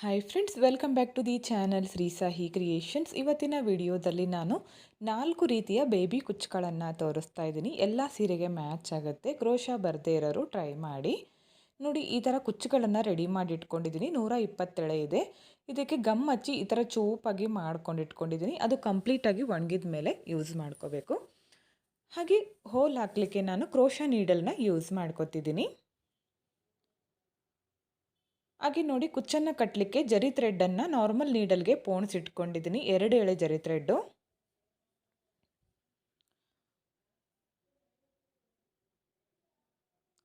Hi friends welcome back to the channel Shri Sahi creations ಇವತ್ತಿನ ವಿಡಿಯೋದಲ್ಲಿ ನಾನು ನಾಲ್ಕು ರೀತಿಯ ಬೇಬಿ ಕುಚ್ಚುಗಳನ್ನು ತೋರಿಸ್ತಾ ಇದ್ದೀನಿ ಎಲ್ಲ ಸೀರೆಗೆ ಮ್ಯಾಚ್ ಆಗುತ್ತೆ ಕ್ರೋಶ ಬರದೇ ಇರೋರು ಟ್ರೈ ಮಾಡಿ ನೋಡಿ ಈ ಥರ ಕುಚ್ಚುಗಳನ್ನು ರೆಡಿ ಮಾಡಿ ಇಟ್ಕೊಂಡಿದ್ದೀನಿ ನೂರ ಇಪ್ಪತ್ತೆಳೆ ಇದೆ ಇದಕ್ಕೆ ಗಮ್ ಹಚ್ಚಿ ಈ ಥರ ಚೂಪಾಗಿ ಮಾಡ್ಕೊಂಡು ಇಟ್ಕೊಂಡಿದ್ದೀನಿ ಅದು ಕಂಪ್ಲೀಟಾಗಿ ಒಣಗಿದ ಮೇಲೆ ಯೂಸ್ ಮಾಡ್ಕೋಬೇಕು ಹಾಗೆ ಹೋಲ್ ಹಾಕಲಿಕ್ಕೆ ನಾನು ಕ್ರೋಶ ನೀಡಲ್ನ ಯೂಸ್ ಮಾಡ್ಕೊತಿದ್ದೀನಿ ಹಾಗೆ ನೋಡಿ, ಕುಚ್ಚನ್ನು ಕಟ್ಟಲಿಕ್ಕೆ ಜರಿ ಥ್ರೆಡ್ಡನ್ನು ನಾರ್ಮಲ್ ನೀಡಲ್ಗೆ ಪೋಣಿಸಿಟ್ಕೊಂಡಿದ್ದೀನಿ ಎರಡು ಎಳೆ ಜರಿ ಥ್ರೆಡ್ಡು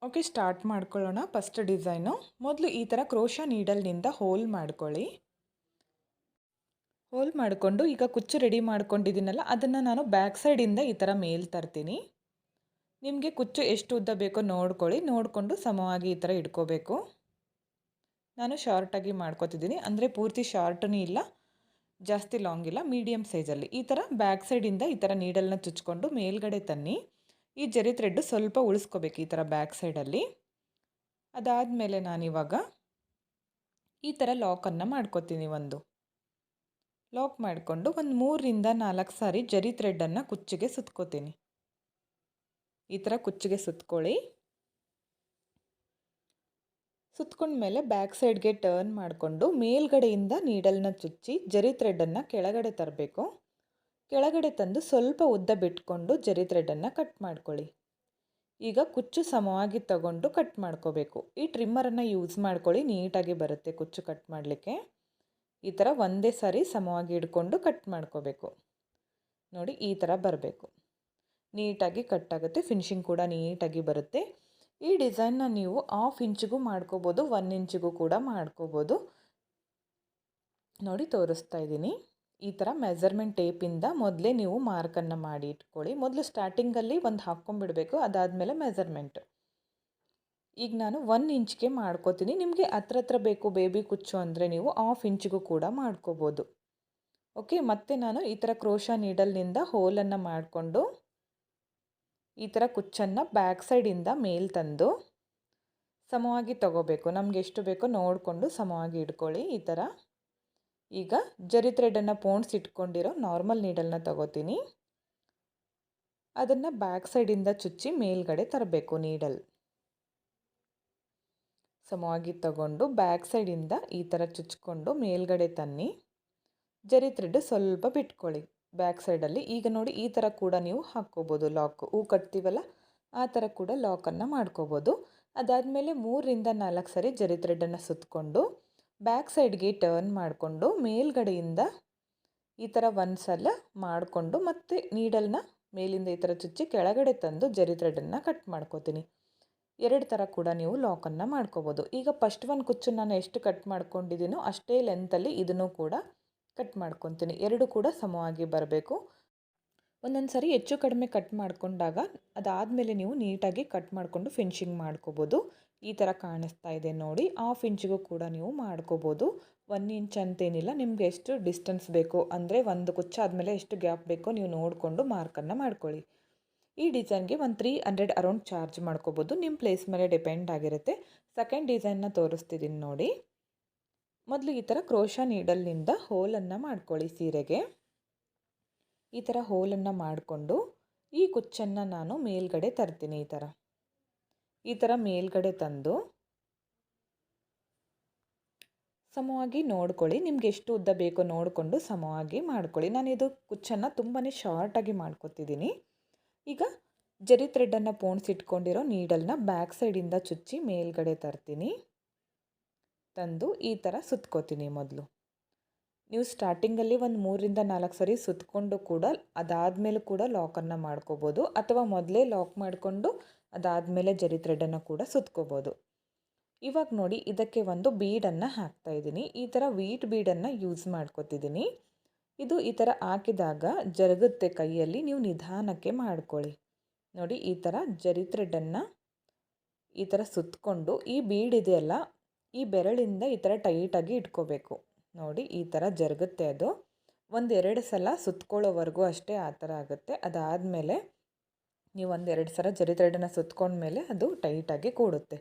ಓಕೆ ಸ್ಟಾರ್ಟ್ ಮಾಡ್ಕೊಳ್ಳೋಣ ಫಸ್ಟ್ ಡಿಸೈನು ಮೊದಲು ಈ ಥರ ಕ್ರೋಶ ನೀಡಲ್ನಿಂದ ಹೋಲ್ ಮಾಡ್ಕೊಳ್ಳಿ. ಹೋಲ್ ಮಾಡಿಕೊಂಡು ಈಗ ಕುಚ್ಚು ರೆಡಿ ಮಾಡ್ಕೊಂಡಿದ್ದೀನಲ್ಲ, ಅದನ್ನು ನಾನು ಬ್ಯಾಕ್ ಸೈಡಿಂದ ಈ ಥರ ಮೇಲ್ ತರ್ತೀನಿ. ನಿಮಗೆ ಕುಚ್ಚು ಎಷ್ಟು ಉದ್ದ ಬೇಕೋ ನೋಡ್ಕೊಳ್ಳಿ. ನೋಡಿಕೊಂಡು ಸಮವಾಗಿ ಈ ಥರ ಇಟ್ಕೋಬೇಕು. ನಾನು ಶಾರ್ಟಾಗಿ ಮಾಡ್ಕೋತಿದ್ದೀನಿ. ಅಂದರೆ ಪೂರ್ತಿ ಶಾರ್ಟೂ ಇಲ್ಲ, ಜಾಸ್ತಿ ಲಾಂಗ್ ಇಲ್ಲ ಮೀಡಿಯಮ್ ಸೈಜಲ್ಲಿ ಈ ಥರ ಬ್ಯಾಕ್ ಸೈಡಿಂದ ಈ ಥರ ನೀಡಲ್ನ ಚುಚ್ಕೊಂಡು ಮೇಲ್ಗಡೆ ತನ್ನಿ. ಈ ಜರಿ ಥ್ರೆಡ್ಡು ಸ್ವಲ್ಪ ಉಳಿಸ್ಕೋಬೇಕು ಈ ಥರ ಬ್ಯಾಕ್ ಸೈಡಲ್ಲಿ ಅದಾದಮೇಲೆ ನಾನಿವಾಗ ಈ ಥರ ಲಾಕನ್ನು ಮಾಡ್ಕೋತೀನಿ ಒಂದು. ಲಾಕ್ ಮಾಡಿಕೊಂಡು ಒಂದು ಮೂರರಿಂದ ನಾಲ್ಕು ಸಾರಿ ಜರಿ ಥ್ರೆಡ್ಡನ್ನು ಕುಚ್ಚಿಗೆ ಸುತ್ಕೋತೀನಿ. ಈ ಥರ ಕುಚ್ಚಿಗೆ ಸುತ್ಕೊಳ್ಳಿ. ಸುತ್ಕೊಂಡ್ಮೇಲೆ ಬ್ಯಾಕ್ ಸೈಡ್ಗೆ ಟರ್ನ್ ಮಾಡಿಕೊಂಡು ಮೇಲ್ಗಡೆಯಿಂದ ನೀಡಲ್ನ ಚುಚ್ಚಿ ಜರಿ ಥ್ರೆಡ್ಡನ್ನು ಕೆಳಗಡೆ ತರಬೇಕು. ಕೆಳಗಡೆ ತಂದು ಸ್ವಲ್ಪ ಉದ್ದ ಬಿಟ್ಕೊಂಡು ಜರಿ ಥ್ರೆಡ್ಡನ್ನು ಕಟ್ ಮಾಡ್ಕೊಳ್ಳಿ. ಈಗ ಕುಚ್ಚು ಸಮವಾಗಿ ತಗೊಂಡು ಕಟ್ ಮಾಡ್ಕೋಬೇಕು. ಈ ಟ್ರಿಮ್ಮರನ್ನು ಯೂಸ್ ಮಾಡ್ಕೊಳ್ಳಿ, ನೀಟಾಗಿ ಬರುತ್ತೆ ಕುಚ್ಚು ಕಟ್ ಮಾಡಲಿಕ್ಕೆ. ಈ ಥರ ಒಂದೇ ಸಾರಿ ಸಮವಾಗಿ ಹಿಡ್ಕೊಂಡು ಕಟ್ ಮಾಡ್ಕೋಬೇಕು. ನೋಡಿ, ಈ ಥರ ಬರಬೇಕು. ನೀಟಾಗಿ ಕಟ್ ಆಗುತ್ತೆ, ಫಿನಿಶಿಂಗ್ ಕೂಡ ನೀಟಾಗಿ ಬರುತ್ತೆ. ಈ ಡಿಸೈನ್ನ ನೀವು ಹಾಫ್ ಇಂಚಿಗೂ ಮಾಡ್ಕೋಬೋದು ಒನ್ ಇಂಚಿಗೂ ಕೂಡ ಮಾಡ್ಕೋಬೋದು. ನೋಡಿ ತೋರಿಸ್ತಾ ಇದ್ದೀನಿ. ಈ ಥರ ಮೆಜರ್ಮೆಂಟ್ ಟೇಪಿಂದ ಮೊದಲೇ ನೀವು ಮಾರ್ಕನ್ನು ಮಾಡಿ ಇಟ್ಕೊಳ್ಳಿ. ಮೊದಲು ಸ್ಟಾರ್ಟಿಂಗಲ್ಲಿ ಒಂದು ಹಾಕ್ಕೊಂಬಿಡಬೇಕು ಅದಾದಮೇಲೆ ಮೆಜರ್ಮೆಂಟ್ ಈಗ ನಾನು ಒನ್ ಇಂಚ್ಗೆ ಮಾಡ್ಕೋತೀನಿ. ನಿಮಗೆ ಹತ್ರ ಹತ್ರ ಬೇಕು ಬೇಬಿ ಕುಚ್ಚು ಅಂದರೆ ನೀವು ಹಾಫ್ ಇಂಚಿಗೂ ಕೂಡ ಮಾಡ್ಕೋಬೋದು. ಓಕೆ ಮತ್ತೆ ನಾನು ಈ ಥರ ಕ್ರೋಶ ನೀಡಲ್ನಿಂದ ಹೋಲನ್ನು ಮಾಡಿಕೊಂಡು ಈ ಥರ ಕುಚ್ಚನ್ನು ಬ್ಯಾಕ್ ಸೈಡಿಂದ ಮೇಲೆ ತಂದು ಸಮವಾಗಿ ತಗೋಬೇಕು. ನಮ್ಗೆ ಎಷ್ಟು ಬೇಕೋ ನೋಡಿಕೊಂಡು ಸಮವಾಗಿ ಇಟ್ಕೊಳ್ಳಿ ಈ ಥರ. ಈಗ ಜರಿ ಥ್ರೆಡನ್ನು ಪೋಣಿಸಿ ಇಟ್ಕೊಂಡಿರೋ ನಾರ್ಮಲ್ ನೀಡಲ್ನ ತಗೋತೀನಿ. ಅದನ್ನು ಬ್ಯಾಕ್ ಸೈಡಿಂದ ಚುಚ್ಚಿ ಮೇಲ್ಗಡೆ ತರಬೇಕು ನೀಡಲ್. ಸಮವಾಗಿ ತಗೊಂಡು ಬ್ಯಾಕ್ ಸೈಡಿಂದ ಈ ಥರ ಚುಚ್ಕೊಂಡು ಮೇಲ್ಗಡೆ ತನ್ನಿ. ಜರಿ ಥ್ರೆಡ್ ಸ್ವಲ್ಪ ಬಿಟ್ಕೊಳ್ಳಿ. ಬ್ಯಾಕ್ ಸೈಡಲ್ಲಿ ಈಗ ನೋಡಿ ಈ ಥರ ಕೂಡ ನೀವು ಹಾಕ್ಕೋಬೋದು ಲಾಕ್ ಹೂ ಕಟ್ತೀವಲ್ಲ, ಆ ಥರ ಕೂಡ ಲಾಕನ್ನು ಮಾಡ್ಕೋಬೋದು. ಅದಾದಮೇಲೆ ಮೂರರಿಂದ ನಾಲ್ಕು ಸರಿ ಜರಿ ಥ್ರೆಡನ್ನು ಸುತ್ತಕೊಂಡು ಬ್ಯಾಕ್ ಸೈಡ್ಗೆ ಟರ್ನ್ ಮಾಡಿಕೊಂಡು ಮೇಲ್ಗಡೆಯಿಂದ ಈ ಥರ ಒಂದು ಸಲ ಮಾಡಿಕೊಂಡು ಮತ್ತು ನೀಡಲ್ನ ಮೇಲಿಂದ ಈ ಥರ ಚುಚ್ಚಿ ಕೆಳಗಡೆ ತಂದು ಜರಿ ಥ್ರೆಡನ್ನು ಕಟ್ ಮಾಡ್ಕೋತೀನಿ. ಎರಡು ಥರ ಕೂಡ ನೀವು ಲಾಕನ್ನು ಮಾಡ್ಕೋಬೋದು. ಈಗ ಫಸ್ಟ್ ಒಂದು ಕುಚ್ಚು ನಾನು ಎಷ್ಟು ಕಟ್ ಮಾಡ್ಕೊಂಡಿದ್ದೀನೋ ಅಷ್ಟೇ ಲೆಂತಲ್ಲಿ ಇದನ್ನು ಕೂಡ ಕಟ್ ಮಾಡ್ಕೊತೀನಿ. ಎರಡು ಕೂಡ ಸಮವಾಗಿ ಬರಬೇಕು. ಒಂದೊಂದು ಸರಿ ಹೆಚ್ಚು ಕಡಿಮೆ ಕಟ್ ಮಾಡಿಕೊಂಡಾಗ ಅದಾದಮೇಲೆ ನೀವು ನೀಟಾಗಿ ಕಟ್ ಮಾಡಿಕೊಂಡು ಫಿನಿಶಿಂಗ್ ಮಾಡ್ಕೋಬೋದು. ಈ ಥರ ಕಾಣಿಸ್ತಾ ಇದೆ ನೋಡಿ. ಹಾಫ್ ಇಂಚಿಗೂ ಕೂಡ ನೀವು ಮಾಡ್ಕೋಬೋದು. ಒನ್ ಇಂಚ್ ಅಂತೇನಿಲ್ಲ. ನಿಮಗೆ ಎಷ್ಟು ಡಿಸ್ಟೆನ್ಸ್ ಬೇಕು, ಅಂದರೆ ಒಂದು ಕುಚ್ಚ ಆದಮೇಲೆ ಎಷ್ಟು ಗ್ಯಾಪ್ ಬೇಕೋ ನೀವು ನೋಡಿಕೊಂಡು ಮಾರ್ಕನ್ನು ಮಾಡ್ಕೊಳ್ಳಿ. ಈ ಡಿಸೈನ್ಗೆ ಒಂದು ತ್ರೀ ಹಂಡ್ರೆಡ್ ಅರೌಂಡ್ ಚಾರ್ಜ್ ಮಾಡ್ಕೋಬೋದು. ನಿಮ್ಮ ಪ್ಲೇಸ್ ಮೇಲೆ ಡಿಪೆಂಡ್ ಆಗಿರುತ್ತೆ. ಸೆಕೆಂಡ್ ಡಿಸೈನ್ನ ತೋರಿಸ್ತಿದ್ದೀನಿ ನೋಡಿ. ಮೊದಲು ಈ ಥರ ಕ್ರೋಶ ನೀಡಲ್ನಿಂದ ಹೋಲನ್ನು ಮಾಡ್ಕೊಳ್ಳಿ ಸೀರೆಗೆ. ಈ ಥರ ಹೋಲನ್ನು ಮಾಡಿಕೊಂಡು ಈ ಕುಚ್ಚನ್ನು ನಾನು ಮೇಲ್ಗಡೆ ತರ್ತೀನಿ ಈ ಥರ ಈ ಥರ ಮೇಲ್ಗಡೆ ತಂದು ಸಮವಾಗಿ ನೋಡ್ಕೊಳ್ಳಿ. ನಿಮ್ಗೆ ಎಷ್ಟು ಉದ್ದ ಬೇಕೋ ನೋಡಿಕೊಂಡು ಸಮವಾಗಿ ಮಾಡ್ಕೊಳ್ಳಿ. ನಾನು ಇದು ಕುಚ್ಚನ್ನು ತುಂಬಾ ಶಾರ್ಟಾಗಿ ಮಾಡ್ಕೊತಿದ್ದೀನಿ. ಈಗ ಜರಿ ಥ್ರೆಡನ್ನು ಪೋಣಿಸಿಟ್ಕೊಂಡಿರೋ ನೀಡಲ್ನ ಬ್ಯಾಕ್ ಸೈಡಿಂದ ಚುಚ್ಚಿ ಮೇಲ್ಗಡೆ ತರ್ತೀನಿ. ತಂದು ಈ ಥರ ಸುತ್ಕೋತೀನಿ ಮೊದಲು. ನೀವು ಸ್ಟಾರ್ಟಿಂಗಲ್ಲಿ ಒಂದು ಮೂರಿಂದ ನಾಲ್ಕು ಸರಿ ಸುತ್ತಕೊಂಡು ಕೂಡ ಅದಾದಮೇಲೆ ಕೂಡ ಲಾಕನ್ನು ಮಾಡ್ಕೋಬೋದು ಅಥವಾ ಮೊದಲೇ ಲಾಕ್ ಮಾಡಿಕೊಂಡು ಅದಾದಮೇಲೆ ಜರಿ ಥ್ರೆಡನ್ನು ಕೂಡ ಸುತ್ಕೋಬೋದು. ಇವಾಗ ನೋಡಿ ಇದಕ್ಕೆ ಒಂದು ಬೀಡನ್ನು ಹಾಕ್ತಾಯಿದ್ದೀನಿ ಈ ಥರ ವೀಟ್ ಬೀಡನ್ನು ಯೂಸ್ ಮಾಡ್ಕೋತಿದ್ದೀನಿ. ಇದು ಈ ಥರ ಹಾಕಿದಾಗ ಜರುಗುತ್ತೆ ಕೈಯಲ್ಲಿ, ನೀವು ನಿಧಾನಕ್ಕೆ ಮಾಡ್ಕೊಳ್ಳಿ. ನೋಡಿ ಈ ಥರ ಜರಿ ಥ್ರೆಡನ್ನು ಈ ಥರ ಸುತ್ತಕೊಂಡು ಈ ಬೀಡ್ ಇದೆಯಲ್ಲ ಈ ಬೆರಳಿಂದ ಈ ಥರ ಟೈಟಾಗಿ ಇಟ್ಕೋಬೇಕು. ನೋಡಿ, ಈ ಥರ ಜರುಗುತ್ತೆ ಅದು. ಒಂದೆರಡು ಸಲ ಸುತ್ಕೊಳ್ಳೋವರೆಗೂ ಅಷ್ಟೇ ಆ ಥರ ಆಗುತ್ತೆ. ಅದಾದಮೇಲೆ ನೀವು ಒಂದೆರಡು ಸಲ ಜರಿ ಸುತ್ತಕೊಂಡ ಸುತ್ಕೊಂಡ್ಮೇಲೆ ಅದು ಟೈಟಾಗಿ ಕೂಡುತ್ತೆ.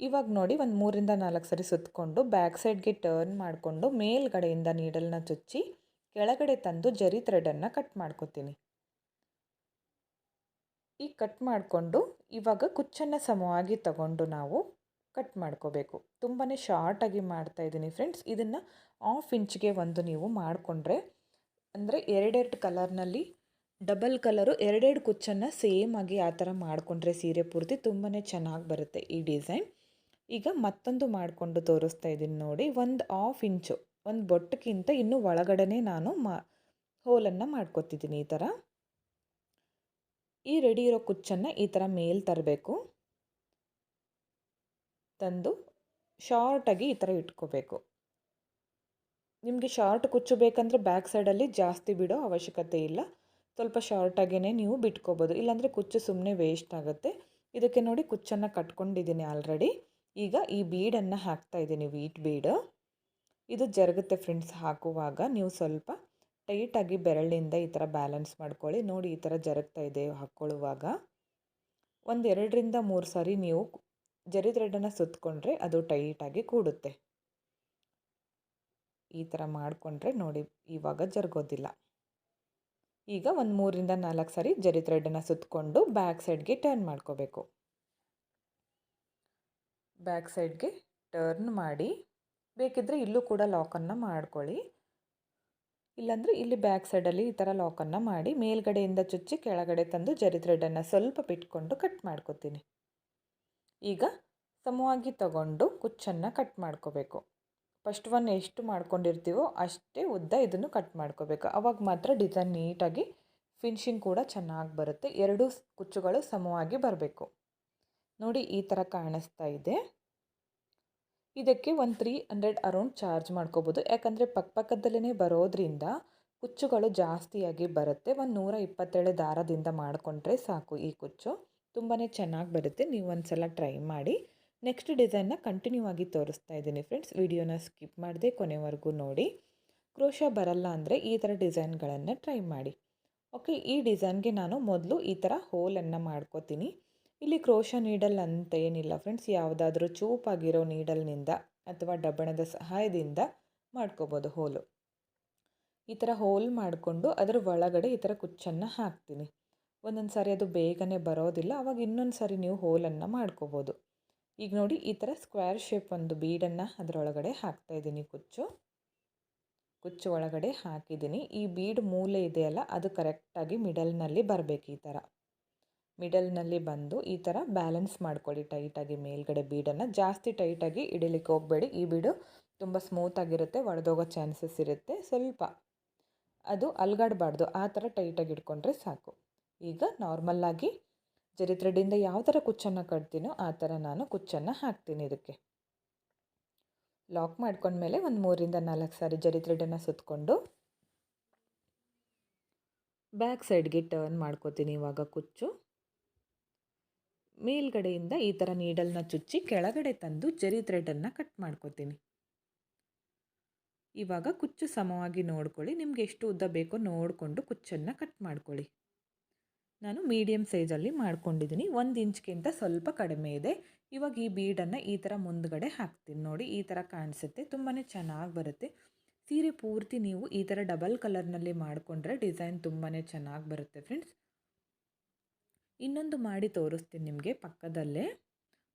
ಇವಾಗ ನೋಡಿ, ಒಂದು ಮೂರಿಂದ ನಾಲ್ಕು ಸರಿ ಸುತ್ತಕೊಂಡು ಬ್ಯಾಕ್ ಸೈಡ್ಗೆ ಟರ್ನ್ ಮಾಡಿಕೊಂಡು ಮೇಲ್ಗಡೆಯಿಂದ ನೀಡಲ್ನ ಚುಚ್ಚಿ ಕೆಳಗಡೆ ತಂದು ಜರಿ ಥ್ರೆಡನ್ನು ಕಟ್ ಮಾಡ್ಕೊತೀನಿ. ಈ ಕಟ್ ಮಾಡಿಕೊಂಡು ಇವಾಗ ಕುಚ್ಚನ್ನು ಸಮವಾಗಿ ತಗೊಂಡು ನಾವು ಕಟ್ ಮಾಡ್ಕೋಬೇಕು. ತುಂಬಾ ಶಾರ್ಟಾಗಿ ಮಾಡ್ತಾ ಇದ್ದೀನಿ ಫ್ರೆಂಡ್ಸ್ ಇದನ್ನು ಆಫ್ ಇಂಚ್ಗೆ ಒಂದು ನೀವು ಮಾಡಿಕೊಂಡ್ರೆ, ಅಂದರೆ ಎರಡೆರಡು ಕಲರ್ನಲ್ಲಿ ಡಬಲ್ ಕಲರು ಎರಡೆರಡು ಕುಚ್ಚನ್ನು ಸೇಮ್ ಆಗಿ ಆ ಥರ ಮಾಡಿಕೊಂಡ್ರೆ ಸೀರೆ ಪೂರ್ತಿ ತುಂಬಾ ಚೆನ್ನಾಗಿ ಬರುತ್ತೆ ಈ ಡಿಸೈನ್ ಈಗ ಮತ್ತೊಂದು ಮಾಡಿಕೊಂಡು ತೋರಿಸ್ತಾ ಇದ್ದೀನಿ ನೋಡಿ, ಒಂದು ಆಫ್ ಇಂಚು ಒಂದು ಬೊಟ್ಟಕ್ಕಿಂತ ಇನ್ನೂ ಒಳಗಡೆ ನಾನು ಮಾ ಹೋಲನ್ನು ಮಾಡ್ಕೊತಿದ್ದೀನಿ ಈ ಥರ. ಈ ರೆಡಿ ಇರೋ ಕುಚ್ಚನ್ನು ಈ ಥರ ಮೇಲೆ ತರಬೇಕು. ತಂದು ಶಾರ್ಟಾಗಿ ಈ ಥರ ಇಟ್ಕೋಬೇಕು. ನಿಮಗೆ ಶಾರ್ಟ್ ಕುಚ್ಚು ಬೇಕಂದರೆ ಬ್ಯಾಕ್ ಸೈಡಲ್ಲಿ ಜಾಸ್ತಿ ಬಿಡೋ ಅವಶ್ಯಕತೆ ಇಲ್ಲ. ಸ್ವಲ್ಪ ಶಾರ್ಟಾಗೇ ನೀವು ಬಿಟ್ಕೋಬೋದು. ಇಲ್ಲಾಂದರೆ ಕುಚ್ಚು ಸುಮ್ಮನೆ ವೇಸ್ಟ್ ಆಗುತ್ತೆ. ಇದಕ್ಕೆ ನೋಡಿ ಕುಚ್ಚನ್ನು ಕಟ್ಕೊಂಡಿದ್ದೀನಿ ಆಲ್ರೆಡಿ ಈಗ ಈ ಬೀಡನ್ನು ಹಾಕ್ತಾ ಇದ್ದೀನಿ ವೀಟ್ ಬೀಡ್ ಇದು ಜರುಗುತ್ತೆ ಫ್ರೆಂಡ್ಸ್ ಹಾಕುವಾಗ ನೀವು ಸ್ವಲ್ಪ ಟೈಟಾಗಿ ಬೆರಳಿಂದ ಈ ಥರ ಬ್ಯಾಲೆನ್ಸ್ ಮಾಡ್ಕೊಳ್ಳಿ. ನೋಡಿ ಈ ಥರ ಜರುಗ್ತಾ ಇದೆ ಹಾಕ್ಕೊಳ್ಳುವಾಗ ಒಂದೆರಡರಿಂದ ಮೂರು ಸಾರಿ ನೀವು ಜರಿ ಥ್ರೆಡನ್ನು ಸುತ್ತಕೊಂಡ್ರೆ ಅದು ಟೈಟಾಗಿ ಕೂಡುತ್ತೆ. ಈ ಥರ ಮಾಡಿಕೊಂಡ್ರೆ ನೋಡಿ ಇವಾಗ ಜರುಗೋದಿಲ್ಲ. ಈಗ ಒಂದು ಮೂರಿಂದ ನಾಲ್ಕು ಸಾರಿ ಜರಿ ಥ್ರೆಡನ್ನು ಸುತ್ತಕೊಂಡು ಬ್ಯಾಕ್ ಸೈಡ್ಗೆ ಟರ್ನ್ ಮಾಡ್ಕೋಬೇಕು. ಬ್ಯಾಕ್ ಸೈಡ್ಗೆ ಟರ್ನ್ ಮಾಡಿ ಬೇಕಿದ್ದರೆ ಇಲ್ಲೂ ಕೂಡ ಲಾಕನ್ನು ಮಾಡ್ಕೊಳ್ಳಿ. ಇಲ್ಲಾಂದರೆ ಇಲ್ಲಿ ಬ್ಯಾಕ್ ಸೈಡಲ್ಲಿ ಈ ಥರ ಲಾಕನ್ನು ಮಾಡಿ ಮೇಲ್ಗಡೆಯಿಂದ ಚುಚ್ಚಿ ಕೆಳಗಡೆ ತಂದು ಜರಿ ಥ್ರೆಡನ್ನು ಸ್ವಲ್ಪ ಬಿಟ್ಕೊಂಡು ಕಟ್ ಮಾಡ್ಕೊತೀನಿ. ಈಗ ಸಮವಾಗಿ ತಗೊಂಡು ಕುಚ್ಚನ್ನು ಕಟ್ ಮಾಡ್ಕೋಬೇಕು. ಫಸ್ಟ್ ಒನ್ ಎಷ್ಟು ಮಾಡ್ಕೊಂಡಿರ್ತೀವೋ ಅಷ್ಟೇ ಉದ್ದ ಇದನ್ನು ಕಟ್ ಮಾಡ್ಕೋಬೇಕು. ಅವಾಗ ಮಾತ್ರ ಡಿಸೈನ್ ನೀಟಾಗಿ ಫಿನಿಶಿಂಗ್ ಕೂಡ ಚೆನ್ನಾಗಿ ಬರುತ್ತೆ. ಎರಡೂ ಕುಚ್ಚುಗಳು ಸಮವಾಗಿ ಬರಬೇಕು. ನೋಡಿ ಈ ಥರ ಕಾಣಿಸ್ತಾ ಇದೆ. ಇದಕ್ಕೆ ಒಂದು ತ್ರೀ ಹಂಡ್ರೆಡ್ ಅರೌಂಡ್ ಚಾರ್ಜ್ ಮಾಡ್ಕೋಬೋದು. ಯಾಕಂದರೆ ಪಕ್ಕಪಕ್ಕದಲ್ಲೇ ಬರೋದ್ರಿಂದ ಕುಚ್ಚುಗಳು ಜಾಸ್ತಿಯಾಗಿ ಬರುತ್ತೆ. ಒಂದು ನೂರ ಇಪ್ಪತ್ತೇಳು ದಾರದಿಂದ ಮಾಡಿಕೊಂಡ್ರೆ ಸಾಕು ಈ ಕುಚ್ಚು. ತುಂಬಾ ಚೆನ್ನಾಗಿ ಬರುತ್ತೆ. ನೀವು ಒಂದು ಸಲ ಟ್ರೈ ಮಾಡಿ. ನೆಕ್ಸ್ಟ್ ಡಿಸೈನ್ನ ಕಂಟಿನ್ಯೂ ಆಗಿ ತೋರಿಸ್ತಾ ಇದ್ದೀನಿ ಫ್ರೆಂಡ್ಸ್. ವಿಡಿಯೋನ ಸ್ಕಿಪ್ ಮಾಡದೆ ಕೊನೆವರೆಗೂ ನೋಡಿ. ಕ್ರೋಶ ಬರಲ್ಲ ಅಂದರೆ ಈ ಥರ ಡಿಸೈನ್ಗಳನ್ನು ಟ್ರೈ ಮಾಡಿ. ಓಕೆ, ಈ ಡಿಸೈನ್ಗೆ ನಾನು ಮೊದಲು ಈ ಥರ ಹೋಲನ್ನು ಮಾಡ್ಕೋತೀನಿ. ಇಲ್ಲಿ ಕ್ರೋಶ ನೀಡಲ್ ಅಂತ ಏನಿಲ್ಲ ಫ್ರೆಂಡ್ಸ್. ಯಾವುದಾದ್ರೂ ಚೂಪಾಗಿರೋ ನೀಡಲ್ನಿಂದ ಅಥವಾ ಡಬ್ಬಣದ ಸಹಾಯದಿಂದ ಮಾಡ್ಕೋಬೋದು ಹೋಲು. ಈ ಥರ ಹೋಲ್ ಮಾಡಿಕೊಂಡು ಅದರ ಒಳಗಡೆ ಈ ಥರ ಕುಚ್ಚನ್ನು ಹಾಕ್ತೀನಿ. ಒಂದೊಂದು ಸಾರಿ ಅದು ಬೇಗನೆ ಬರೋದಿಲ್ಲ, ಅವಾಗ ಇನ್ನೊಂದು ಸಾರಿ ನೀವು ಹೋಲನ್ನು ಮಾಡ್ಕೋಬೋದು. ಈಗ ನೋಡಿ, ಈ ಥರ ಸ್ಕ್ವೇರ್ ಶೇಪ್ ಒಂದು ಬೀಡನ್ನು ಅದರೊಳಗಡೆ ಹಾಕ್ತಾಯಿದ್ದೀನಿ ಕುಚ್ಚು. ಕುಚ್ಚು ಒಳಗಡೆ ಹಾಕಿದ್ದೀನಿ. ಈ ಬೀಡ್ ಮೂಲೆ ಇದೆಯಲ್ಲ ಅದು ಕರೆಕ್ಟಾಗಿ ಮಿಡಲ್ನಲ್ಲಿ ಬರಬೇಕು ಈ ಥರ ಮಿಡಲ್ನಲ್ಲಿ ಬಂದು ಈ ಥರ ಬ್ಯಾಲೆನ್ಸ್ ಮಾಡ್ಕೊಳ್ಳಿ ಟೈಟಾಗಿ ಮೇಲ್ಗಡೆ ಬೀಡನ್ನು ಜಾಸ್ತಿ ಟೈಟಾಗಿ ಇಡಲಿಕ್ಕೆ ಹೋಗಬೇಡಿ. ಈ ಬೀಡು ತುಂಬ ಸ್ಮೂತಾಗಿರುತ್ತೆ ಒಡೆದೋಗೋ ಚಾನ್ಸಸ್ ಇರುತ್ತೆ. ಸ್ವಲ್ಪ ಅದು ಅಲ್ಗಾಡಬಾರ್ದು. ಆ ಥರ ಟೈಟಾಗಿ ಇಟ್ಕೊಂಡ್ರೆ ಸಾಕು. ಈಗ ನಾರ್ಮಲ್ಲಾಗಿ ಜರಿ ಥ್ರೆಡ್ಡಿಂದ ಯಾವ ಥರ ಕುಚ್ಚನ್ನು ಕಟ್ತೀನೋ ಆ ಥರ ನಾನು ಕುಚ್ಚನ್ನು ಹಾಕ್ತೀನಿ ಇದಕ್ಕೆ. ಲಾಕ್ ಮಾಡ್ಕೊಂಡ್ಮೇಲೆ ಒಂದು ಮೂರಿಂದ ನಾಲ್ಕು ಸಾರಿ ಜರಿ ಥ್ರೆಡನ್ನು ಸುತ್ತಕೊಂಡು ಬ್ಯಾಕ್ ಸೈಡ್ಗೆ ಟರ್ನ್ ಮಾಡ್ಕೋತೀನಿ ಇವಾಗ ಕುಚ್ಚು. ಮೇಲ್ಗಡೆಯಿಂದ ಈ ಥರ ನೀಡಲ್ನ ಚುಚ್ಚಿ ಕೆಳಗಡೆ ತಂದು ಜರಿ ಥ್ರೆಡನ್ನು ಕಟ್ ಮಾಡ್ಕೋತೀನಿ. ಇವಾಗ ಕುಚ್ಚು ಸಮವಾಗಿ ನೋಡ್ಕೊಳ್ಳಿ, ನಿಮ್ಗೆ ಎಷ್ಟು ಉದ್ದ ಬೇಕೋ ನೋಡಿಕೊಂಡು ಕುಚ್ಚನ್ನು ಕಟ್ ಮಾಡ್ಕೊಳ್ಳಿ. ನಾನು ಮೀಡಿಯಮ್ ಸೈಜಲ್ಲಿ ಮಾಡ್ಕೊಂಡಿದ್ದೀನಿ. ಒಂದು ಇಂಚ್ಗಿಂತ ಸ್ವಲ್ಪ ಕಡಿಮೆ ಇದೆ. ಇವಾಗ ಈ ಬೀಡನ್ನು ಈ ಥರ ಮುಂದ್ಗಡೆ ಹಾಕ್ತೀನಿ. ನೋಡಿ, ಈ ಥರ ಕಾಣಿಸುತ್ತೆ. ತುಂಬಾ ಚೆನ್ನಾಗಿ ಬರುತ್ತೆ. ಸೀರೆ ಪೂರ್ತಿ ನೀವು ಈ ಥರ ಡಬಲ್ ಕಲರ್ನಲ್ಲಿ ಮಾಡಿಕೊಂಡ್ರೆ ಡಿಸೈನ್ ತುಂಬಾ ಚೆನ್ನಾಗಿ ಬರುತ್ತೆ ಫ್ರೆಂಡ್ಸ್ ಇನ್ನೊಂದು ಮಾಡಿ ತೋರಿಸ್ತೀನಿ ನಿಮಗೆ ಪಕ್ಕದಲ್ಲೇ.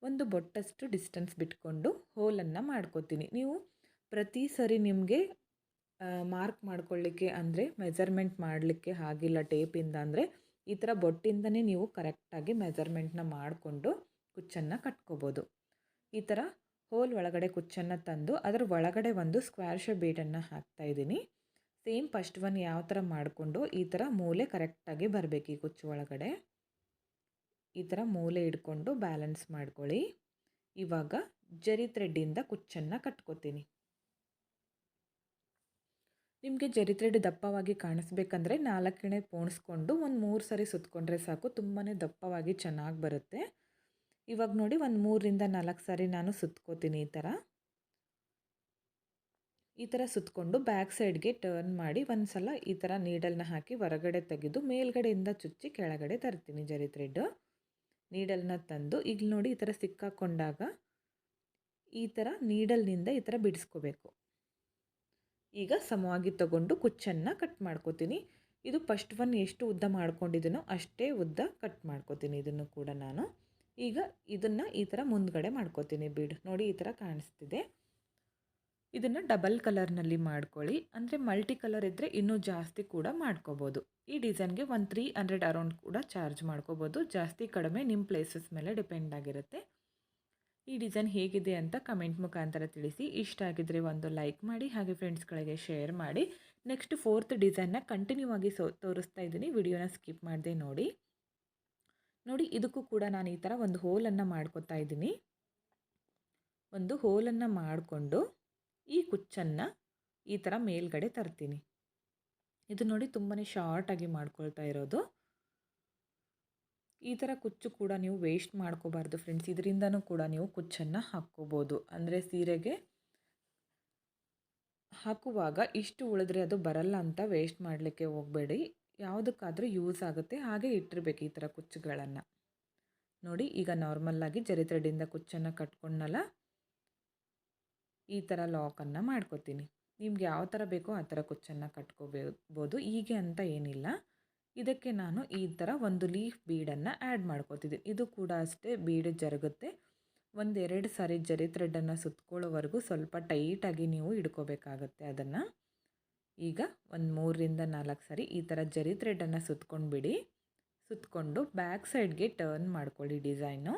ಒಂದು ಬೊಟ್ಟಷ್ಟು ಡಿಸ್ಟೆನ್ಸ್ ಬಿಟ್ಕೊಂಡು ಹೋಲನ್ನು ಮಾಡ್ಕೋತೀನಿ. ನೀವು ಪ್ರತಿ ಸರಿ ನಿಮಗೆ ಮಾರ್ಕ್ ಮಾಡ್ಕೊಳ್ಳಿಕ್ಕೆ ಅಂದರೆ ಮೆಜರ್ಮೆಂಟ್ ಮಾಡಲಿಕ್ಕೆ ಆಗಿಲ್ಲ ಟೇಪಿಂದ ಅಂದರೆ ಈ ಥರ ಬೊಟ್ಟಿಂದನೇ ನೀವು ಕರೆಕ್ಟಾಗಿ ಮೆಜರ್ಮೆಂಟ್ನ ಮಾಡಿಕೊಂಡು ಕುಚ್ಚನ್ನು ಕಟ್ಕೋಬೋದು. ಈ ಥರ ಹೋಲ್ ಒಳಗಡೆ ಕುಚ್ಚನ್ನು ತಂದು ಅದರ ಒಳಗಡೆ ಒಂದು ಸ್ಕ್ವೇರ್ ಶೇಪ್ ಬೀಡನ್ನು ಹಾಕ್ತಾಯಿದ್ದೀನಿ ಸೇಮ್ ಫಸ್ಟ್ ಒನ್ ಯಾವ ಥರ ಮಾಡಿಕೊಂಡು ಈ ಥರ ಮೂಲೆ ಕರೆಕ್ಟಾಗಿ ಬರಬೇಕು ಈ ಕುಚ್ಚು ಒಳಗಡೆ. ಈ ಥರ ಮೂಲೆ ಇಟ್ಕೊಂಡು ಬ್ಯಾಲೆನ್ಸ್ ಮಾಡ್ಕೊಳ್ಳಿ. ಇವಾಗ ಜರಿ ಥ್ರೆಡ್ಡಿಂದ ಕುಚ್ಚನ್ನು ಕಟ್ಕೋತೀನಿ. ನಿಮಗೆ ಜರಿ ಥ್ರೆಡ್ ದಪ್ಪವಾಗಿ ಕಾಣಿಸ್ಬೇಕಂದ್ರೆ ನಾಲ್ಕೆಣೆ ಪೋಣಿಸ್ಕೊಂಡು ಒಂದು ಮೂರು ಸರಿ ಸುತ್ತಕೊಂಡ್ರೆ ಸಾಕು ತುಂಬಾ ದಪ್ಪವಾಗಿ ಚೆನ್ನಾಗಿ ಬರುತ್ತೆ. ಇವಾಗ ನೋಡಿ ಒಂದು ಮೂರರಿಂದ ನಾಲ್ಕು ಸಾರಿ ನಾನು ಸುತ್ಕೋತೀನಿ ಈ ಥರ ಈ ಥರ ಸುತ್ತಕೊಂಡು ಬ್ಯಾಕ್ ಸೈಡ್ಗೆ ಟರ್ನ್ ಮಾಡಿ ಒಂದು ಸಲ ಈ ಥರ ನೀಡಲ್ನ ಹಾಕಿ ಹೊರಗಡೆ ತೆಗೆದು ಮೇಲ್ಗಡೆಯಿಂದ ಚುಚ್ಚಿ ಕೆಳಗಡೆ ತರ್ತೀನಿ ಜರಿ ಥ್ರೆಡ್ ನೀಡಲ್ನ ತಂದು ಈಗ ನೋಡಿ ಈ ಥರ ಸಿಕ್ಕಾಕೊಂಡಾಗ ಈ ಥರ ನೀಡಲ್ನಿಂದ ಈ ಥರ ಬಿಡಿಸ್ಕೋಬೇಕು. ಈಗ ಸಮವಾಗಿ ತಗೊಂಡು ಕುಚ್ಚನ್ನು ಕಟ್ ಮಾಡ್ಕೋತೀನಿ. ಇದು ಫಸ್ಟ್ ಒನ್ ಎಷ್ಟು ಉದ್ದ ಮಾಡ್ಕೊಂಡಿದ್ದೀನೋ ಅಷ್ಟೇ ಉದ್ದ ಕಟ್ ಮಾಡ್ಕೋತೀನಿ ಇದನ್ನು ಕೂಡ ನಾನು. ಈಗ ಇದನ್ನು ಈ ಥರ ಮುಂದ್ಗಡೆ ಮಾಡ್ಕೋತೀನಿ ಬೀಡ್. ನೋಡಿ ಈ ಥರ ಕಾಣಿಸ್ತಿದೆ. ಇದನ್ನು ಡಬಲ್ ಕಲರ್ನಲ್ಲಿ ಮಾಡ್ಕೊಳ್ಳಿ. ಅಂದರೆ ಮಲ್ಟಿ ಕಲರ್ ಇದ್ದರೆ ಇನ್ನೂ ಜಾಸ್ತಿ ಕೂಡ ಮಾಡ್ಕೋಬೋದು. ಈ ಡಿಸೈನ್ಗೆ ಒಂದು ತ್ರೀ ಹಂಡ್ರೆಡ್ ಅರೌಂಡ್ ಕೂಡ ಚಾರ್ಜ್ ಮಾಡ್ಕೋಬೋದು. ಜಾಸ್ತಿ ಕಡಿಮೆ ನಿಮ್ಮ ಪ್ಲೇಸಸ್ ಮೇಲೆ ಡಿಪೆಂಡ್ ಆಗಿರುತ್ತೆ. ಈ ಡಿಸೈನ್ ಹೇಗಿದೆ ಅಂತ ಕಮೆಂಟ್ ಮುಖಾಂತರ ತಿಳಿಸಿ. ಇಷ್ಟ ಆಗಿದ್ರೆ ಒಂದು ಲೈಕ್ ಮಾಡಿ, ಹಾಗೆ ಫ್ರೆಂಡ್ಸ್ಗಳಿಗೆ ಶೇರ್ ಮಾಡಿ. ನೆಕ್ಸ್ಟ್ ಫೋರ್ತ್ ಡಿಸೈನ್ನ ಕಂಟಿನ್ಯೂ ಆಗಿ ಸೋ, ತೋರಿಸ್ತಾ ಇದ್ದೀನಿ. ವಿಡಿಯೋನ ಸ್ಕಿಪ್ ಮಾಡಿದೆ ನೋಡಿ. ನೋಡಿ, ಇದಕ್ಕೂ ಕೂಡ ನಾನು ಈ ಥರ ಒಂದು ಹೋಲನ್ನು ಮಾಡ್ಕೊತಾ ಇದ್ದೀನಿ. ಒಂದು ಹೋಲನ್ನು ಮಾಡಿಕೊಂಡು ಈ ಕುಚ್ಚನ್ನು ಈ ಥರ ಮೇಲ್ಗಡೆ ತರ್ತೀನಿ. ಇದು ನೋಡಿ ತುಂಬಾ ಶಾರ್ಟಾಗಿ ಮಾಡ್ಕೊಳ್ತಾ ಇರೋದು. ಈ ಥರ ಕುಚ್ಚು ಕೂಡ ನೀವು ವೇಸ್ಟ್ ಮಾಡ್ಕೋಬಾರ್ದು ಫ್ರೆಂಡ್ಸ್ ಇದರಿಂದನೂ ಕೂಡ ನೀವು ಕುಚ್ಚನ್ನು ಹಾಕ್ಕೋಬೋದು. ಅಂದರೆ ಸೀರೆಗೆ ಹಾಕುವಾಗ ಇಷ್ಟು ಉಳಿದ್ರೆ ಅದು ಬರಲ್ಲ ಅಂತ ವೇಸ್ಟ್ ಮಾಡಲಿಕ್ಕೆ ಹೋಗಬೇಡಿ. ಯಾವುದಕ್ಕಾದರೂ ಯೂಸ್ ಆಗುತ್ತೆ. ಹಾಗೆ ಇಟ್ಟಿರಬೇಕು ಈ ಥರ ಕುಚ್ಚುಗಳನ್ನು. ನೋಡಿ, ಈಗ ನಾರ್ಮಲ್ಲಾಗಿ ಜರಿ ಥ್ರೆಡ್ಡಿಂದ ಕುಚ್ಚನ್ನು ಕಟ್ಕೊಂಡಲ್ಲ ಈ ಥರ ಲಾಕನ್ನು ಮಾಡ್ಕೋತೀನಿ. ನಿಮ್ಗೆ ಯಾವ ಥರ ಬೇಕೋ ಆ ಥರ ಕುಚ್ಚನ್ನು ಕಟ್ಕೋಬೋದು ಹೀಗೆ ಅಂತ ಏನಿಲ್ಲ. ಇದಕ್ಕೆ ನಾನು ಈ ಥರ ಒಂದು ಲೀಫ್ ಬೀಡನ್ನು ಆ್ಯಡ್ ಮಾಡ್ಕೋತಿದ್ದೀನಿ ಇದು ಕೂಡ ಅಷ್ಟೇ ಬೀಡ್ ಜರುಗುತ್ತೆ. ಒಂದೆರಡು ಸಾರಿ ಜರಿ ಥ್ರೆಡನ್ನು ಸುತ್ಕೊಳ್ಳೋವರೆಗೂ ಸ್ವಲ್ಪ ಟೈಟಾಗಿ ನೀವು ಇಡ್ಕೋಬೇಕಾಗತ್ತೆ ಅದನ್ನು. ಈಗ ಒಂದು ಮೂರರಿಂದ ನಾಲ್ಕು ಸಾರಿ ಈ ಥರ ಜರಿ ಥ್ರೆಡನ್ನು ಸುತ್ಕೊಂಡ್ಬಿಡಿ. ಸುತ್ತಕೊಂಡು ಬ್ಯಾಕ್ ಸೈಡ್ಗೆ ಟರ್ನ್ ಮಾಡ್ಕೊಳ್ಳಿ ಡಿಸೈನು.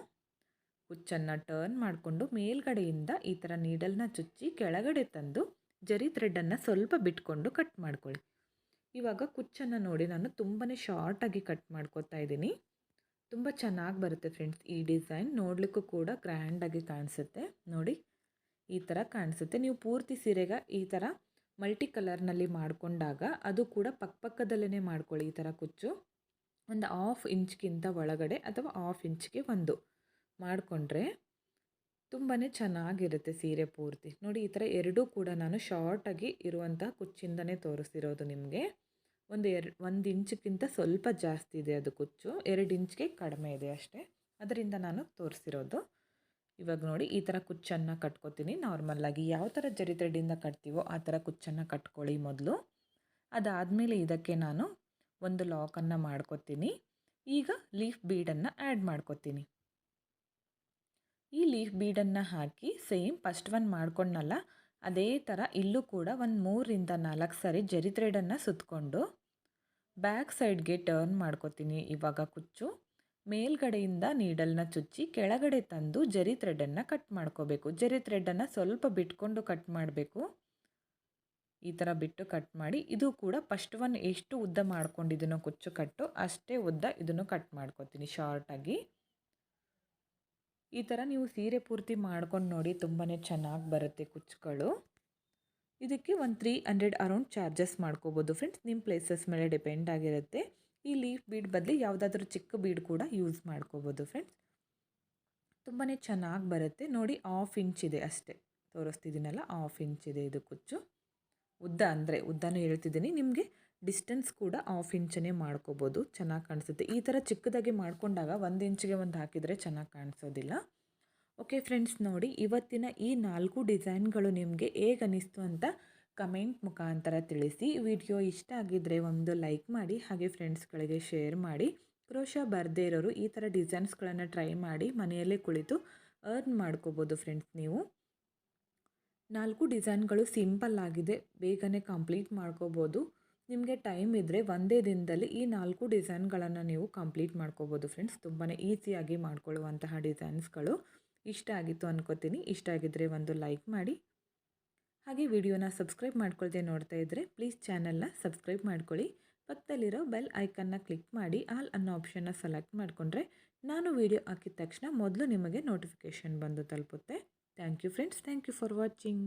ಹುಚ್ಚನ್ನು ಟರ್ನ್ ಮಾಡಿಕೊಂಡು ಮೇಲ್ಗಡೆಯಿಂದ ಈ ಥರ ನೀಡಲ್ನ ಚುಚ್ಚಿ ಕೆಳಗಡೆ ತಂದು ಜರಿ ಥ್ರೆಡನ್ನು ಸ್ವಲ್ಪ ಬಿಟ್ಕೊಂಡು ಕಟ್ ಮಾಡ್ಕೊಳ್ಳಿ. ಇವಾಗ ಕುಚ್ಚನ್ನು ನೋಡಿ ನಾನು ತುಂಬಾ ಶಾರ್ಟಾಗಿ ಕಟ್ ಮಾಡ್ಕೋತಾ ಇದ್ದೀನಿ. ತುಂಬ ಚೆನ್ನಾಗಿ ಬರುತ್ತೆ ಫ್ರೆಂಡ್ಸ್ ಈ ಡಿಸೈನ್ ನೋಡಲಿಕ್ಕೂ ಕೂಡ ಗ್ರ್ಯಾಂಡಾಗಿ ಕಾಣಿಸುತ್ತೆ. ನೋಡಿ, ಈ ಥರ ಕಾಣಿಸುತ್ತೆ. ನೀವು ಪೂರ್ತಿ ಸೀರೆಗೆ ಈ ಥರ ಮಲ್ಟಿ ಕಲರ್ನಲ್ಲಿ ಮಾಡಿಕೊಂಡಾಗ ಅದು ಕೂಡ ಪಕ್ಕಪಕ್ಕದಲ್ಲೇ ಮಾಡ್ಕೊಳ್ಳಿ ಈ ಥರ ಕುಚ್ಚು. ಒಂದು ಆಫ್ ಇಂಚ್ಗಿಂತ ಒಳಗಡೆ ಅಥವಾ ಆಫ್ ಇಂಚ್ಗೆ ಒಂದು ಮಾಡಿಕೊಂಡ್ರೆ ತುಂಬಾ ಚೆನ್ನಾಗಿರುತ್ತೆ ಸೀರೆ ಪೂರ್ತಿ. ನೋಡಿ, ಈ ಥರ ಎರಡೂ ಕೂಡ ನಾನು ಶಾರ್ಟಾಗಿ ಇರುವಂಥ ಕುಚ್ಚಿಂದನೇ ತೋರಿಸ್ತಿರೋದು ನಿಮಗೆ. ಒಂದು ಎರಡು, ಒಂದು ಇಂಚ್ಗಿಂತ ಸ್ವಲ್ಪ ಜಾಸ್ತಿ ಇದೆ ಅದು ಕುಚ್ಚು. ಎರಡು ಇಂಚ್ಗೆ ಕಡಿಮೆ ಇದೆ ಅಷ್ಟೇ. ಅದರಿಂದ ನಾನು ತೋರಿಸಿರೋದು. ಇವಾಗ ನೋಡಿ, ಈ ಥರ ಕುಚ್ಚನ್ನು ಕಟ್ಕೋತೀನಿ. ನಾರ್ಮಲ್ಲಾಗಿ ಯಾವ ಥರ ಜರಿ ಥ್ರೆಡ್ಡಿಂದ ಕಟ್ತೀವೋ ಆ ಥರ ಕುಚ್ಚನ್ನು ಕಟ್ಕೊಳ್ಳಿ ಮೊದಲು. ಅದಾದಮೇಲೆ ಇದಕ್ಕೆ ನಾನು ಒಂದು ಲಾಕನ್ನು ಮಾಡ್ಕೋತೀನಿ. ಈಗ ಲೀಫ್ ಬೀಡನ್ನು ಆ್ಯಡ್ ಮಾಡ್ಕೋತೀನಿ. ಈ ಲೀಫ್ ಬೀಡನ್ನು ಹಾಕಿ ಸೇಮ್ ಫಸ್ಟ್ ಒನ್ ಮಾಡ್ಕೊಂಡಲ್ಲ ಅದೇ ಥರ ಇಲ್ಲೂ ಕೂಡ ಒಂದು ಮೂರರಿಂದ ನಾಲ್ಕು ಸಾರಿ ಜರಿ ಥ್ರೆಡನ್ನು ಸುತ್ತಕೊಂಡು ಬ್ಯಾಕ್ ಸೈಡ್ಗೆ ಟರ್ನ್ ಮಾಡ್ಕೋತೀನಿ. ಇವಾಗ ಕುಚ್ಚು. ಮೇಲ್ಗಡೆಯಿಂದ ನೀಡಲ್ನ ಚುಚ್ಚಿ ಕೆಳಗಡೆ ತಂದು ಜರಿ ಥ್ರೆಡನ್ನು ಕಟ್ ಮಾಡ್ಕೋಬೇಕು. ಜರಿ ಥ್ರೆಡನ್ನು ಸ್ವಲ್ಪ ಬಿಟ್ಕೊಂಡು ಕಟ್ ಮಾಡಬೇಕು. ಈ ಥರ ಬಿಟ್ಟು ಕಟ್ ಮಾಡಿ ಇದು ಕೂಡ ಫಸ್ಟ್ ಒನ್ ಎಷ್ಟು ಉದ್ದ ಮಾಡ್ಕೊಂಡಿದ್ದೀನೋ ಕುಚ್ಚು ಕಟ್ಟು ಅಷ್ಟೇ ಉದ್ದ ಇದನ್ನು ಕಟ್ ಮಾಡ್ಕೋತೀನಿ ಶಾರ್ಟಾಗಿ ಈ ಥರ ನೀವು ಸೀರೆ ಪೂರ್ತಿ ಮಾಡ್ಕೊಂಡು ನೋಡಿ ತುಂಬಾ ಚೆನ್ನಾಗಿ ಬರುತ್ತೆ ಕುಚ್ಚುಗಳು ಇದಕ್ಕೆ ಒಂದು ತ್ರೀ ಹಂಡ್ರೆಡ್ ಅರೌಂಡ್ ಚಾರ್ಜಸ್ ಮಾಡ್ಕೋಬೋದು ಫ್ರೆಂಡ್ಸ್ ನಿಮ್ಮ ಪ್ಲೇಸಸ್ ಮೇಲೆ ಡಿಪೆಂಡ್ ಆಗಿರುತ್ತೆ. ಈ ಲೀಫ್ ಬೀಡ್ ಬದಲು ಯಾವುದಾದ್ರೂ ಚಿಕ್ಕ ಬೀಡ್ ಕೂಡ ಯೂಸ್ ಮಾಡ್ಕೋಬೋದು ಫ್ರೆಂಡ್ಸ್ ತುಂಬಾ ಚೆನ್ನಾಗಿ ಬರುತ್ತೆ. ನೋಡಿ ಆಫ್ ಇಂಚ್ ಇದೆ ಅಷ್ಟೇ. ತೋರಿಸ್ತಿದ್ದೀನಲ್ಲ ಆಫ್ ಇಂಚ್ ಇದೆ ಇದು ಕುಚ್ಚು. ಉದ್ದ ಅಂದರೆ ಉದ್ದನೂ ಹೇಳ್ತಿದ್ದೀನಿ. ನಿಮಗೆ ಡಿಸ್ಟೆನ್ಸ್ ಕೂಡ ಆಫ್ ಇಂಚನೇ ಮಾಡ್ಕೋಬೋದು. ಚೆನ್ನಾಗಿ ಕಾಣಿಸುತ್ತೆ. ಈ ಥರ ಚಿಕ್ಕದಾಗಿ ಮಾಡ್ಕೊಂಡಾಗ ಒಂದು ಇಂಚಿಗೆ ಒಂದು ಹಾಕಿದರೆ ಚೆನ್ನಾಗಿ ಕಾಣಿಸೋದಿಲ್ಲ. ಓಕೆ ಫ್ರೆಂಡ್ಸ್ ನೋಡಿ ಇವತ್ತಿನ ಈ ನಾಲ್ಕು ಡಿಸೈನ್ಗಳು ನಿಮಗೆ ಹೇಗೆ ಅನ್ನಿಸ್ತು ಅಂತ ಕಮೆಂಟ್ ಮುಖಾಂತರ ತಿಳಿಸಿ. ವಿಡಿಯೋ ಇಷ್ಟ ಆಗಿದ್ದರೆ ಒಂದು ಲೈಕ್ ಮಾಡಿ, ಹಾಗೆ ಫ್ರೆಂಡ್ಸ್ಗಳಿಗೆ ಶೇರ್ ಮಾಡಿ. ಕ್ರೋಶ ಬರದೇ ಇರೋರು ಈ ಥರ ಡಿಸೈನ್ಸ್ಗಳನ್ನು ಟ್ರೈ ಮಾಡಿ ಮನೆಯಲ್ಲೇ ಕುಳಿತು ಅರ್ನ್ ಮಾಡ್ಕೋಬೋದು ಫ್ರೆಂಡ್ಸ್ ನೀವು. ನಾಲ್ಕು ಡಿಸೈನ್ಗಳು ಸಿಂಪಲ್ ಆಗಿದೆ. ಬೇಗನೆ ಕಂಪ್ಲೀಟ್ ಮಾಡ್ಕೋಬೋದು. ನಿಮಗೆ ಟೈಮ್ ಇದ್ದರೆ ಒಂದೇ ದಿನದಲ್ಲಿ ಈ ನಾಲ್ಕು ಡಿಸೈನ್ಗಳನ್ನು ನೀವು ಕಂಪ್ಲೀಟ್ ಮಾಡ್ಕೋಬೋದು ಫ್ರೆಂಡ್ಸ್. ತುಂಬಾ ಈಸಿಯಾಗಿ ಮಾಡ್ಕೊಳ್ಳುವಂತಹ ಡಿಸೈನ್ಸ್ಗಳು. ಇಷ್ಟ ಆಗಿತ್ತು ಅನ್ಕೋತೀನಿ. ಇಷ್ಟ ಆಗಿದ್ದರೆ ಒಂದು ಲೈಕ್ ಮಾಡಿ. ಹಾಗೆ ವಿಡಿಯೋನ ಸಬ್ಸ್ಕ್ರೈಬ್ ಮಾಡ್ಕೊಳ್ದೆ ನೋಡ್ತಾ ಇದ್ದರೆ ಪ್ಲೀಸ್ ಚಾನಲ್ನ ಸಬ್ಸ್ಕ್ರೈಬ್ ಮಾಡ್ಕೊಳ್ಳಿ. ಪಕ್ಕದಲ್ಲಿರೋ ಬೆಲ್ ಐಕನ್ನ ಕ್ಲಿಕ್ ಮಾಡಿ ಆಲ್ ಅನ್ನೋ ಆಪ್ಷನ್ನ ಸೆಲೆಕ್ಟ್ ಮಾಡಿಕೊಂಡ್ರೆ ನಾನು ವಿಡಿಯೋ ಹಾಕಿದ ತಕ್ಷಣ ಮೊದಲು ನಿಮಗೆ ನೋಟಿಫಿಕೇಷನ್ ಬಂದು ತಲುಪುತ್ತೆ. Thank you friends. Thank you for watching.